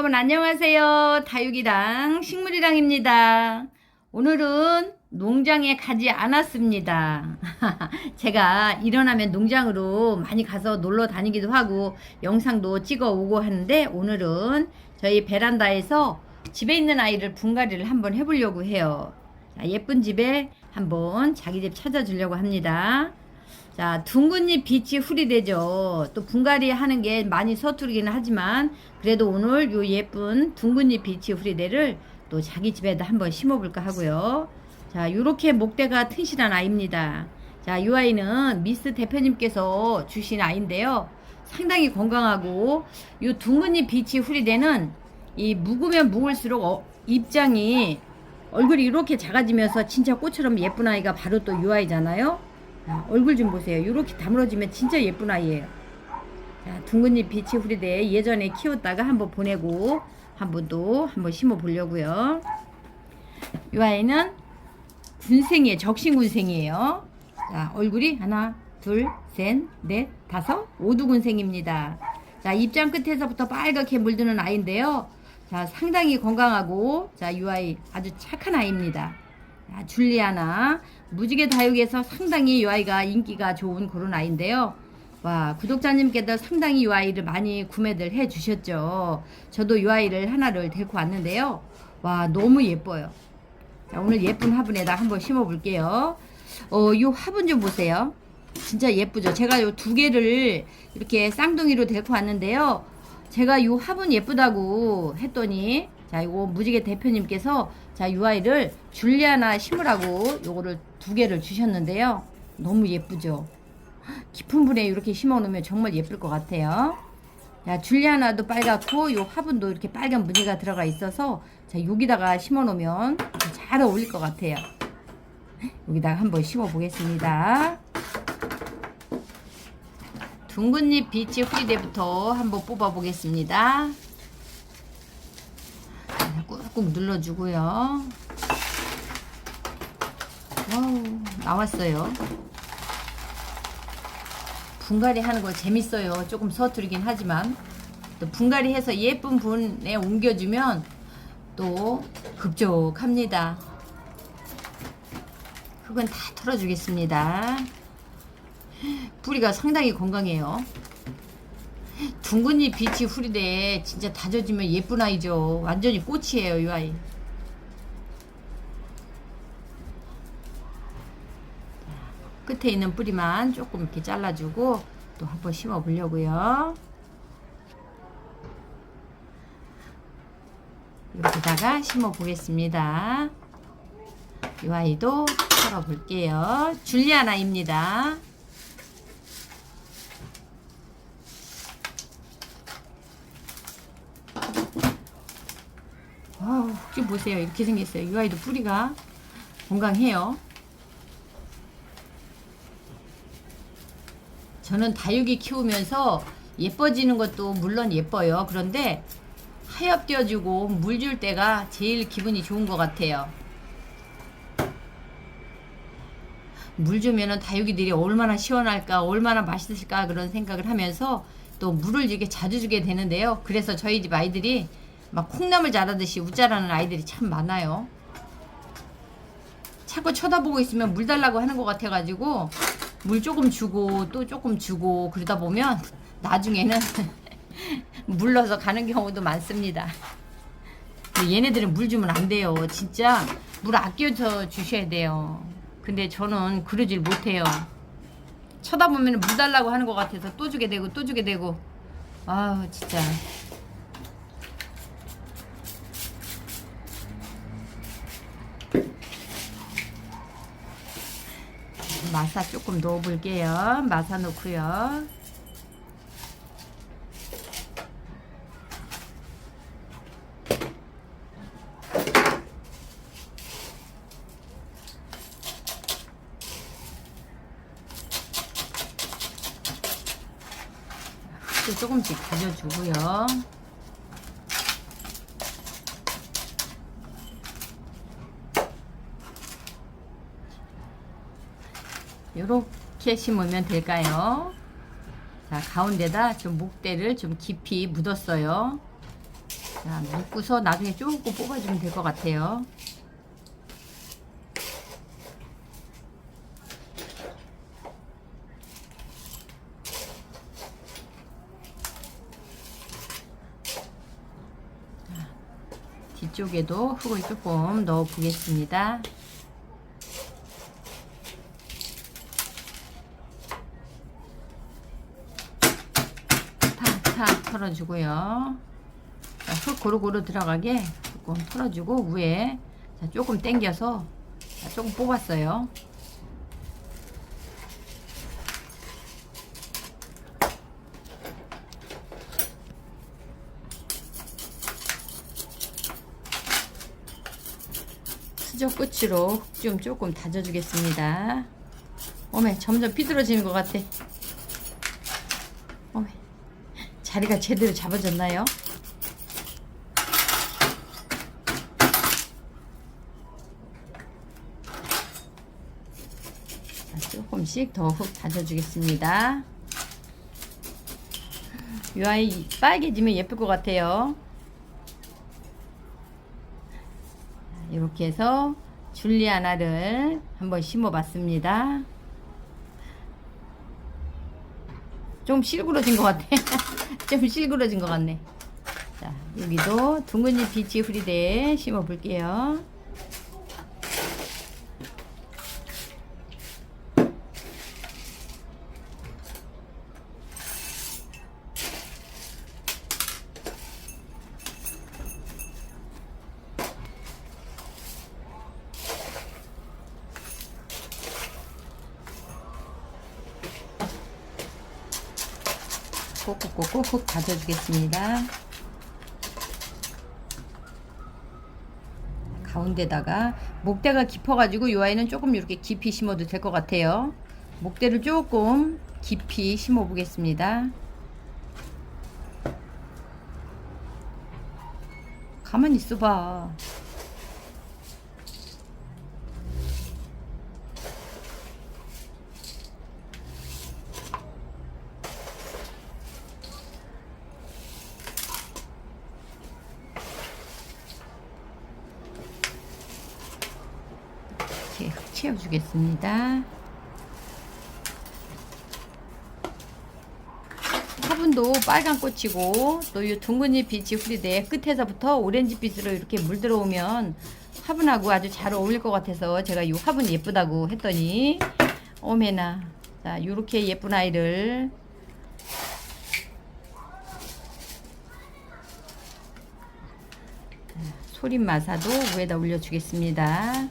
여러분 안녕하세요. 다육이랑 식물이랑입니다. 오늘은 농장에 가지 않았습니다. 제가 일어나면 농장으로 많이 가서 놀러 다니기도 하고 영상도 찍어 오고 하는데 오늘은 저희 베란다에서 집에 있는 아이를 분갈이를 한번 해보려고 해요. 자, 예쁜 집에 한번 자기 집 찾아주려고 합니다. 자, 둥근잎 빛이 후리되죠. 또 분갈이 하는 게 많이 서투르기는 하지만 그래도 오늘 요 예쁜 둥근잎 빛이 후리대를 또 자기 집에다 한번 심어볼까 하고요. 자, 요렇게 목대가 튼실한 아이입니다. 자, 이 아이는 미스 대표님께서 주신 아이인데요. 상당히 건강하고 요 둥근잎 빛이 후리대는 이 묵으면 묵을수록 어, 입장이 얼굴이 이렇게 작아지면서 진짜 꽃처럼 예쁜 아이가 바로 또이 아이잖아요. 자, 얼굴 좀 보세요. 이렇게 다물어지면 진짜 예쁜 아이예요. 자, 둥근잎 빛이 후리대 예전에 키웠다가 한번 보내고 한번 또 한번 심어 보려고요. 이 아이는 군생이에요. 적신군생이에요. 자, 얼굴이 하나, 둘, 셋, 넷, 다섯, 오두군생입니다. 자, 입장 끝에서부터 빨갛게 물드는 아이인데요. 자, 상당히 건강하고, 자, 이 아이 아주 착한 아이입니다. 자, 줄리아나 무지개 다육에서 상당히 이 아이가 인기가 좋은 그런 아이인데요. 와 구독자님께도 상당히 이 아이를 많이 구매들 해 주셨죠. 저도 이 아이를 하나를 데리고 왔는데요. 와 너무 예뻐요. 자, 오늘 예쁜 화분에다 한번 심어 볼게요. 어, 이 화분 좀 보세요. 진짜 예쁘죠. 제가 요 두 개를 이렇게 쌍둥이로 데리고 왔는데요. 제가 요 화분 예쁘다고 했더니 자, 이거 무지개 대표님께서 자, 요 아이를 줄리아나 심으라고 요거를 두 개를 주셨는데요. 너무 예쁘죠? 깊은 물에 이렇게 심어 놓으면 정말 예쁠 것 같아요. 자, 줄리아나도 빨갛고 요 화분도 이렇게 빨간 무늬가 들어가 있어서 자, 여기다가 심어 놓으면 잘 어울릴 것 같아요. 여기다가 한번 심어 보겠습니다. 둥근잎 비치 후리대부터 한번 뽑아 보겠습니다. 꾹꾹 눌러주고요. 와우, 나왔어요. 분갈이 하는 거 재밌어요. 조금 서투르긴 하지만 또 분갈이 해서 예쁜 분에 옮겨주면 또 급족합니다. 흙은 다 털어주겠습니다. 뿌리가 상당히 건강해요. 둥근잎 빛이 후리대 진짜 다져지면 예쁜 아이죠. 완전히 꽃이에요, 이 아이. 끝에 있는 뿌리만 조금 이렇게 잘라주고 또 한번 심어 보려고요. 이렇게다가 심어 보겠습니다. 이 아이도 털어 볼게요. 줄리아나입니다. 와우, 지금 보세요. 이렇게 생겼어요. 이 아이도 뿌리가 건강해요. 저는 다육이 키우면서 예뻐지는 것도 물론 예뻐요. 그런데 하엽 띄워주고 물 줄 때가 제일 기분이 좋은 것 같아요. 물 주면은 다육이들이 얼마나 시원할까, 얼마나 맛있을까 그런 생각을 하면서 또 물을 이렇게 자주 주게 되는데요. 그래서 저희 집 아이들이 막 콩나물 자라듯이 웃자라는 아이들이 참 많아요. 자꾸 쳐다보고 있으면 물 달라고 하는 것 같아가지고 물 조금 주고 또 조금 주고 그러다 보면 나중에는 물러서 가는 경우도 많습니다. 근데 얘네들은 물 주면 안 돼요. 진짜 물 아껴서 주셔야 돼요. 근데 저는 그러질 못해요. 쳐다보면 물 달라고 하는 것 같아서 또 주게 되고 또 주게 되고 아우 진짜 마사 조금 넣어볼게요. 마사 넣고요. 또 조금씩 다져주고요. 요렇게 심으면 될까요? 자, 가운데다 좀 목대를 좀 깊이 묻었어요. 자, 묶고서 나중에 조금 뽑아주면 될 것 같아요. 자, 뒤쪽에도 흙을 조금 넣어 보겠습니다. 탁탁 털어주고요. 자, 흙 고루고루 들어가게 조금 털어주고 위에 자, 조금 당겨서 자, 조금 뽑았어요. 수저 끝으로 흙좀 조금 다져주겠습니다. 어메 점점 삐뚤어지는 것 같아. 자리가 제대로 잡아졌나요? 자, 조금씩 더흙 다져주겠습니다. 이 아이 빨개지면 예쁠 것 같아요. 이렇게 해서 줄리아나를 한번 심어봤습니다. 좀 실그러진 것 같아. 좀 실그러진 것 같네. 자, 여기도 둥근잎 비치 후리대에 심어 볼게요. 콕콕콕콕 다져주겠습니다. 가운데다가 목대가 깊어가지고 이 아이는 조금 이렇게 깊이 심어도 될 것 같아요. 목대를 조금 깊이 심어 보겠습니다. 가만히 있어봐. 이렇게 흙 채워 주겠습니다. 화분도 빨간 꽃이고 또 이 둥근잎 빛이 후리대 끝에서부터 오렌지 빛으로 이렇게 물 들어 오면 화분하고 아주 잘 어울릴 것 같아서 제가 이 화분 예쁘다고 했더니 오메나 자 요렇게 예쁜 아이를 소림 마사도 위에다 올려주겠습니다.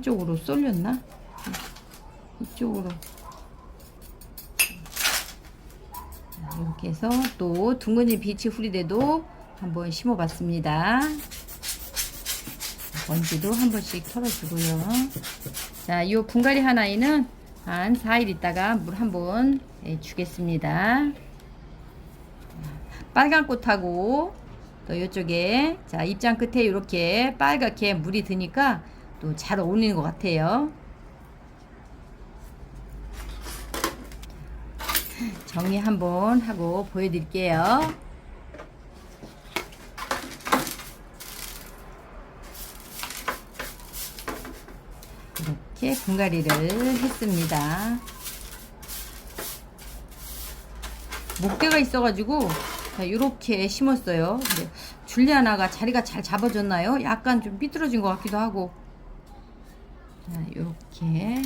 한쪽으로 쏠렸나? 이쪽으로 자, 이렇게 해서 또 둥근잎 빛이 후리대도 한번 심어봤습니다. 먼지도 한 번씩 털어주고요. 자, 이 분갈이 하나에는 한 4일 있다가 물 한번 예, 주겠습니다. 빨간 꽃하고 또 이쪽에 자 입장 끝에 이렇게 빨갛게 물이 드니까 또 잘 어울리는 것 같아요. 정리 한번 하고 보여드릴게요. 이렇게 분갈이를 했습니다. 목대가 있어가지고 자, 이렇게 심었어요. 줄리아나가 자리가 잘 잡아졌나요? 약간 좀 삐뚤어진 것 같기도 하고. 자, 이렇게.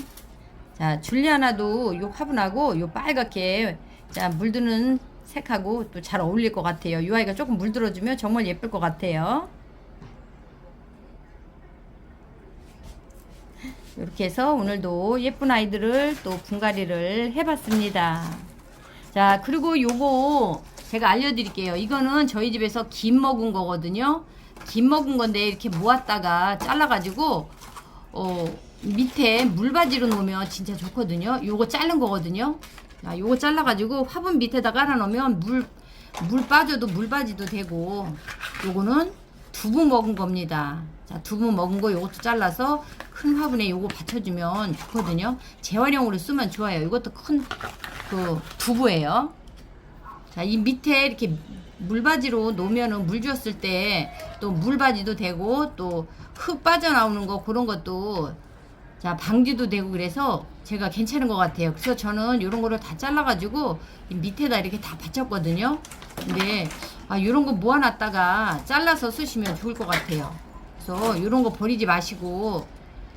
자, 줄리아나도 요 화분하고 요 빨갛게 자 물드는 색하고 또 잘 어울릴 것 같아요. 이 아이가 조금 물들어주면 정말 예쁠 것 같아요. 이렇게 해서 오늘도 예쁜 아이들을 또 분갈이를 해봤습니다. 자, 그리고 요거 제가 알려드릴게요. 이거는 저희 집에서 김 먹은 거거든요. 김 먹은 건데 이렇게 모았다가 잘라가지고, 어, 밑에 물바지로 놓으면 진짜 좋거든요. 요거 자른 거거든요. 자, 요거 잘라가지고 화분 밑에다 깔아 놓으면 물, 물 빠져도 물바지도 되고, 요거는 두부 먹은 겁니다. 자, 두부 먹은 거 요것도 잘라서 큰 화분에 요거 받쳐주면 좋거든요. 재활용으로 쓰면 좋아요. 이것도 큰 그 두부예요. 자, 이 밑에 이렇게 물바지로 놓으면은 물 주었을 때 또 물바지도 되고 또 흙 빠져나오는 거 그런 것도 자, 방지도 되고 그래서 제가 괜찮은 것 같아요. 그래서 저는 이런 거를 다 잘라가지고 이 밑에다 이렇게 다 받쳤거든요. 근데 아, 이런 거 모아놨다가 잘라서 쓰시면 좋을 것 같아요. 그래서 이런 거 버리지 마시고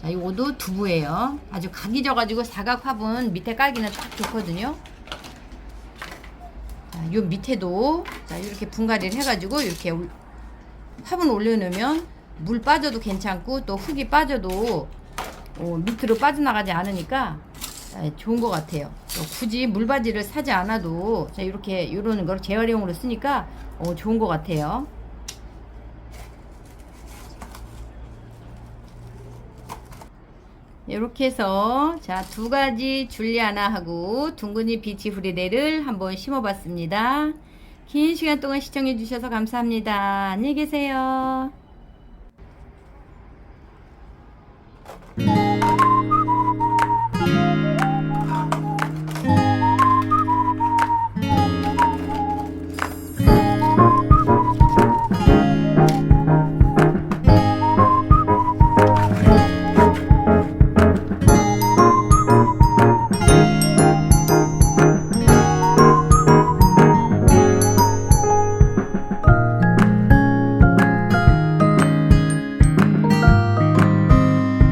자, 이것도 두부예요. 아주 각이 져가지고 사각 화분 밑에 깔기는 딱 좋거든요. 자, 요 밑에도 자, 이렇게 분갈이를 해가지고 이렇게 올- 화분 올려놓으면 물 빠져도 괜찮고 또 흙이 빠져도 어, 밑으로 빠져나가지 않으니까 아, 좋은 것 같아요. 또 굳이 물바지를 사지 않아도 자, 이렇게 이런 걸 재활용으로 쓰니까 어, 좋은 것 같아요. 이렇게 해서 자 두 가지 줄리아나 하고 둥근이 비치 후리데를 한번 심어봤습니다. 긴 시간 동안 시청해 주셔서 감사합니다. 안녕히 계세요.